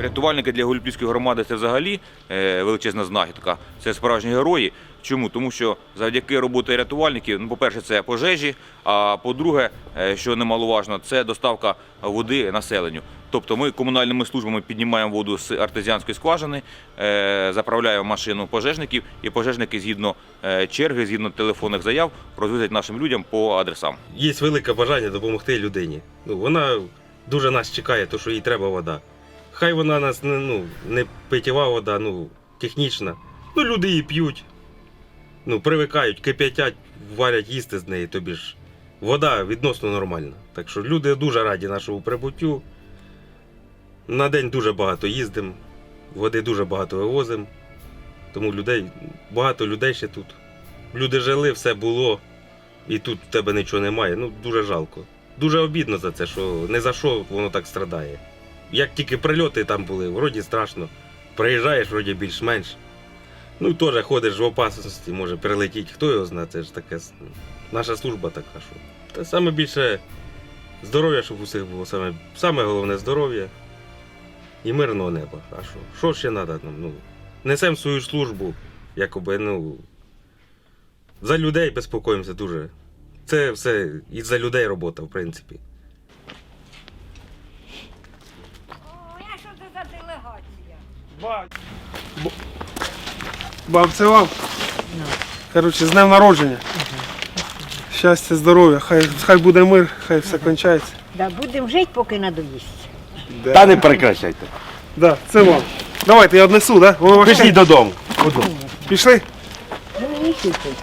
Рятувальники для Голюбівської громади це взагалі е, величезна знахідка. Це справжні герої. Чому? Тому що завдяки роботі рятувальників, ну, по-перше, це пожежі, а по-друге, е, що немаловажно, це доставка води населенню. Тобто ми комунальними службами піднімаємо воду з артезіанської скважини, е, заправляємо машину пожежників, і пожежники згідно черги, згідно телефонних заяв, розвозять нашим людям по адресам. Є велике бажання допомогти людині. Ну, вона дуже нас чекає, то що їй треба вода. Хай вона нас не, ну, не питєва вода, ну, технічна. Ну, люди її п'ють. Ну, привикають, кип'ятять, варять їсти з неї, тобі ж. Вода відносно нормальна. Так що люди дуже раді нашому прибуттю. На день дуже багато їздимо, води дуже багато вивозимо. Тому людей, багато людей ще тут. Люди жили, все було, і тут в тебе нічого немає. Ну, дуже жалко. Дуже обідно за це, що не за що воно так страдає. Як тільки прильоти там були, вроді страшно. Приїжджаєш, вроді більш-менш. Ну, теж ходиш в опасності, може прилетіти, хто його знає, це ж таке. Наша служба така, що. Та саме більше здоров'я, щоб усіх було, саме, саме головне здоров'я і мирного неба. А що? Що ще треба нам? Ну, несемо свою службу, якоби, ну. За людей безпокоїмося дуже. Це все і за людей робота, в принципі. Ой, а що це за делегація? Баб, це вам. Коротше, з днем народження. Щастя, здоров'я, хай, хай буде мир, хай все кончається. Да, будемо жити, поки надоїсть. Та не перекращайте. Да, це вам. Давайте я однесу, да? Важке. Пішли додому. Пішли?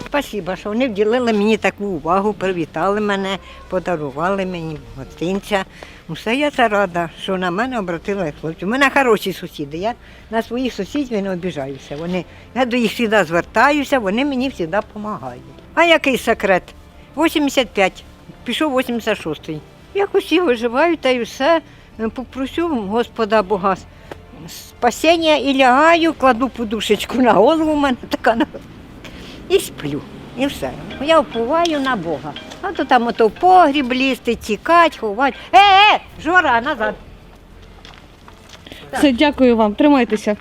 Спасибо, що вони вділили мені таку увагу, привітали мене, подарували мені гостинця. Все я це рада, що на мене обратили хлопці. У мене хороші сусіди. Я на своїх сусідів не обіжаюся. Вони, я до їх завжди звертаюся, вони мені завжди допомагають. А який секрет? 85, пішов 86-й. Якось всі виживають та й все. Попросю Господа Бога спасіння і лягаю, кладу подушечку на голову, у мене така і сплю. І все. Я впливаю на Бога. А то там ото в погріб лізти, тікати, ховати. Е, е, жора, назад. Все, дякую вам, тримайтеся.